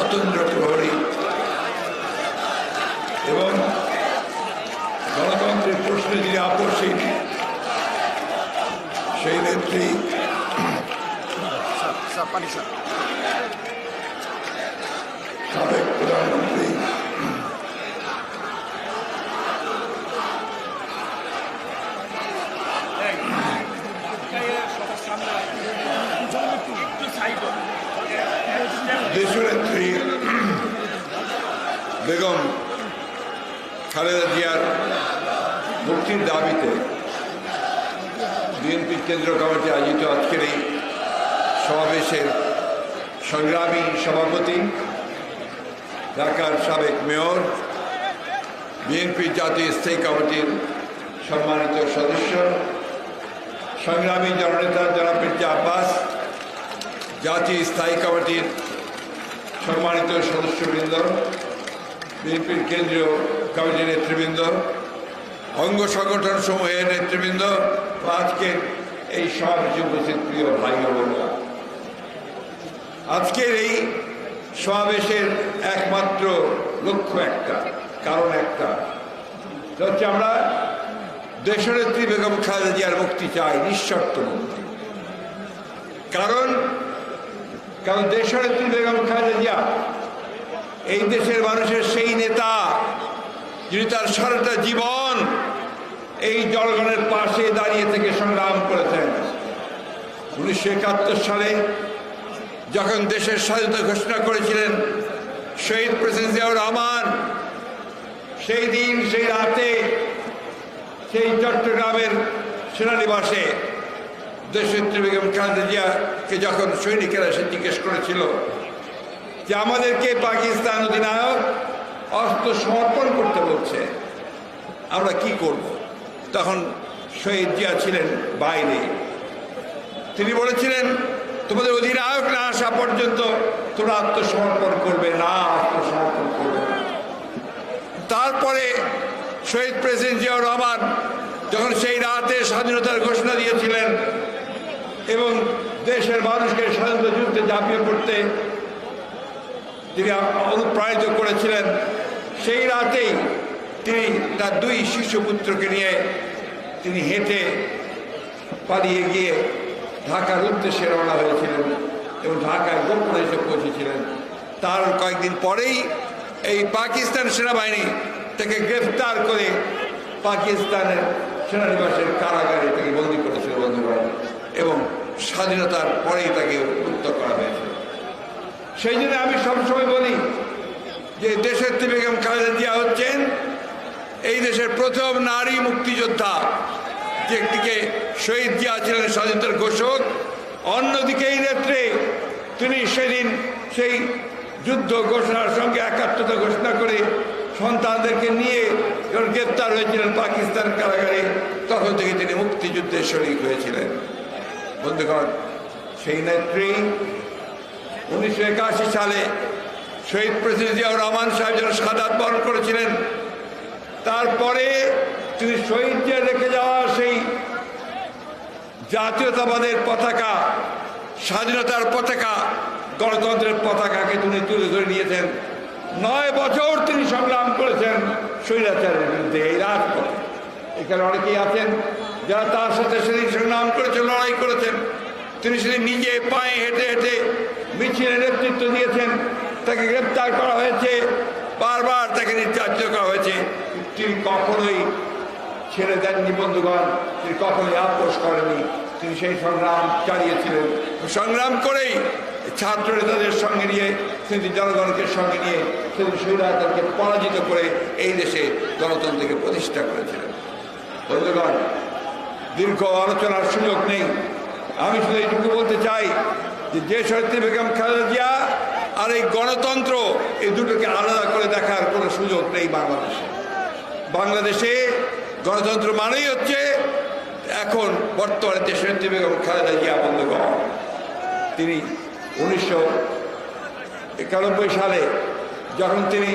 অতন্ত্র প্রহরী এবং গণতন্ত্রের প্রশ্নে যিনি আপসী সেই নেত্রী। বেগম খালেদা জিয়ার মুক্তির দাবিতে বিএনপি কেন্দ্র কমিটি আয়োজিত আজকের এই সমাবেশের সংগ্রামী সভাপতি, ঢাকার সাবেক মেয়র, বিএনপি জাতীয় স্থায়ী কমিটির সম্মানিত সদস্য সংগ্রামী জননেতা জনাব মির্জা আব্বাস জাতীয় স্থায়ী কমিটির সম্মানিত সদস্যবৃন্দ, বিএনপির কেন্দ্রীয় কমিটির নেতৃবৃন্দ, অঙ্গ সংগঠন সমূহের নেতৃবৃন্দ ও আজকের এই সমাবেশে উপস্থিত প্রিয় ভাই বোনেরা। আজকের এই সমাবেশের একমাত্র লক্ষ্য একটা, কারণ একটা। হচ্ছে আমরা দেশনেত্রী বেগম খালেদা জিয়ার মুক্তি চাই, নিঃশর্ত মুক্তি। কারণ কারণ দেশনেত্রী বেগম খালেদা জিয়া এই দেশের মানুষের সেই নেতা, যিনি তার সারাটা জীবন এই জনগণের পাশে দাঁড়িয়ে থেকে সংগ্রাম করেছেন। উনিশশো একাত্তর সালে যখন দেশের স্বাধীনতা ঘোষণা করেছিলেন শহীদ প্রেসিডেন্ট জিয়াউর রহমান, সেই দিন, সেই রাতে সেই চট্টগ্রামের সেনানিবাসে দেশনেত্রী বেগম খালেদা জিয়াকে যখন সৈনিকেরা এসে জিজ্ঞেস করেছিল যে আমাদেরকে পাকিস্তান অধিনায়ক অস্ত্র সমর্পণ করতে বলছে, আমরা কি করব? তখন শহীদ জিয়া ছিলেন বাইরে। তিনি বলেছিলেন, তোমাদের অধিনায়ক না আসা পর্যন্ত তোমরা আত্মসমর্পণ করবে না, আত্মসমর্পণ করবে তারপরে শহীদ প্রেসিডেন্ট জিয়াউর রহমান যখন সেই রাতে স্বাধীনতার ঘোষণা দিয়েছিলেন এবং দেশের মানুষকে স্বাধীনতা যুদ্ধে ঝাঁপিয়ে পড়তে তিনি অনুপ্রাণিত করেছিলেন, সেই রাতেই তিনি তার দুই শিশুপুত্রকে নিয়ে তিনি হেঁটে পালিয়ে গিয়ে ঢাকার উদ্দেশ্যে রওনা হয়েছিলেন এবং ঢাকায় গোপনে এসে পৌঁছেছিলেন। তার কয়েকদিন পরেই এই পাকিস্তান সেনাবাহিনী তাকে গ্রেফতার করে পাকিস্তানের সেনানিবাসের কারাগারে তাকে বন্দি করেছিল বন্ধুগণ এবং স্বাধীনতার পরেই তাকে মুক্ত করা হয়েছে। সেই জন্য আমি সবসময় বলি যে দেশের বেগম খালেদা জিয়া হচ্ছেন এই দেশের প্রথম নারী মুক্তিযোদ্ধা, যে একদিকে শহীদ জিয়া ছিলেন স্বাধীনতার ঘোষক। অন্যদিকে এই নেত্রে তিনি সেদিন সেই যুদ্ধ ঘোষণার সঙ্গে একাত্মতা ঘোষণা করে সন্তানদেরকে নিয়ে যখন গ্রেপ্তার হয়েছিলেন পাকিস্তান কারাগারে, তখন থেকে তিনি মুক্তিযুদ্ধে শরিক হয়েছিলেন। বন্ধুগণ, সেই নেত্রী উনিশশো একাশি সালে শহীদ প্রেসিডেন্ট জিয়াউর রহমান সাহেব যেন সাদাত বরণ করেছিলেন, তারপরে তিনি শহীদ জিয়া রেখে যাওয়া সেই জাতীয়তাবাদের পতাকা, স্বাধীনতার পতাকা, গণতন্ত্রের পতাকাকে তিনি তুলে ধরে নিয়েছেন। নয় বছর তিনি সংগ্রাম করেছেন স্বৈরাচারের বিরুদ্ধে এই রাজপথে এখানে অনেকেই আছেন যারা তার সাথে সেদিন সংগ্রাম করেছেন, লড়াই করেছেন। তিনি সেদিন নিজে পায়ে হেঁটে হেঁটে মিছিলের নেতৃত্ব দিয়েছেন। তাকে গ্রেপ্তার করা হয়েছে, বারবার তাকে নির্যাতিত করা হয়েছে। তিনি কখনোই ছেড়ে দেননি বন্ধুগণ, তিনি কখনোই আপোষ করেনি তিনি সেই সংগ্রাম চালিয়েছিলেন। সংগ্রাম করেই ছাত্র নেতাদের সঙ্গে নিয়ে তিনি জনগণকে সঙ্গে নিয়ে তিনি স্বৈরাচারকে পরাজিত করে এই দেশে গণতন্ত্রকে প্রতিষ্ঠা করেছিলেন বন্ধুগণ, দীর্ঘ আলোচনার সুযোগ নেই। আমি শুধু এইটুকু বলতে চাই যে যে শহীদ বেগম খালেদা জিয়া আর এই গণতন্ত্র এই দুটোকে আলাদা করে দেখার কোনো সুযোগ নেই বাংলাদেশে। বাংলাদেশে গণতন্ত্র মানেই হচ্ছে এখন বর্তমানে দেশের বেগম খালেদা জিয়া বন্ধুগণ, তিনি উনিশশো একানব্বই সালে যখন তিনি